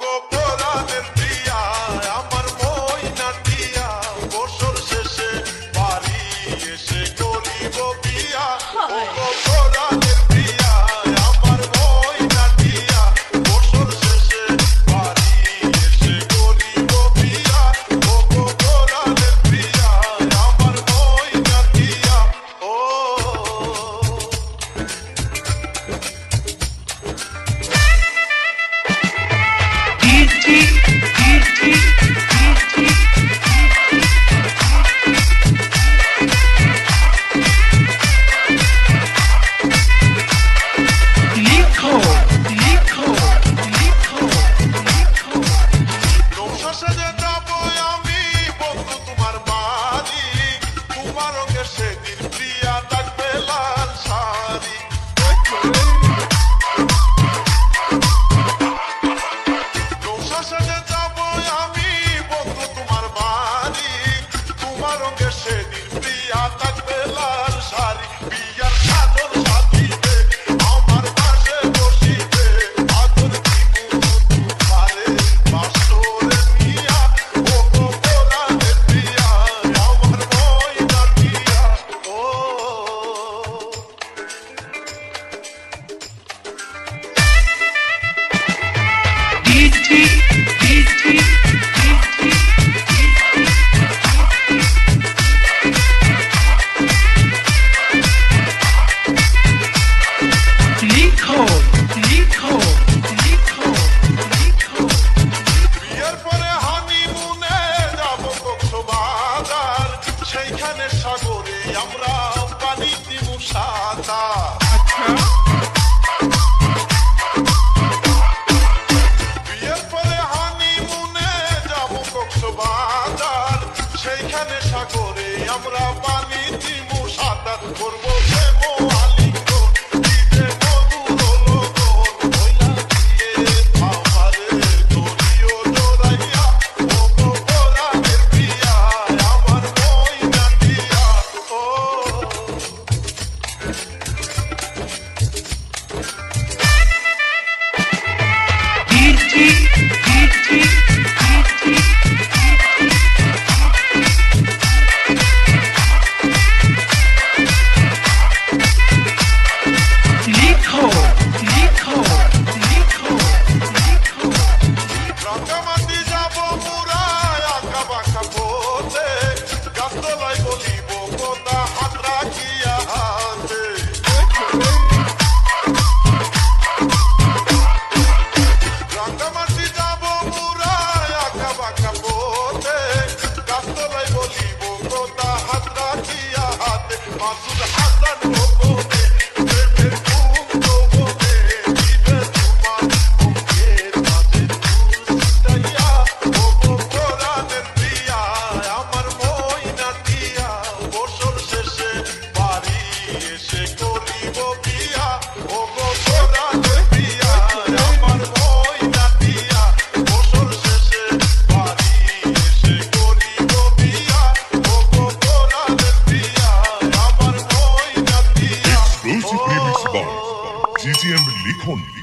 Go pull up Tigre. সেদিন প্রিয়া থাকবে লাল শাড়ি বিয়ার সাধন সাথীতে আমার পাশে বসিতে আদর দিব পারে মাস্টরে নিয়া ও কোরা দিয়া আমার ময়না দিয়া ও Thank you. আমরা দিব সাঁতার করব। আমার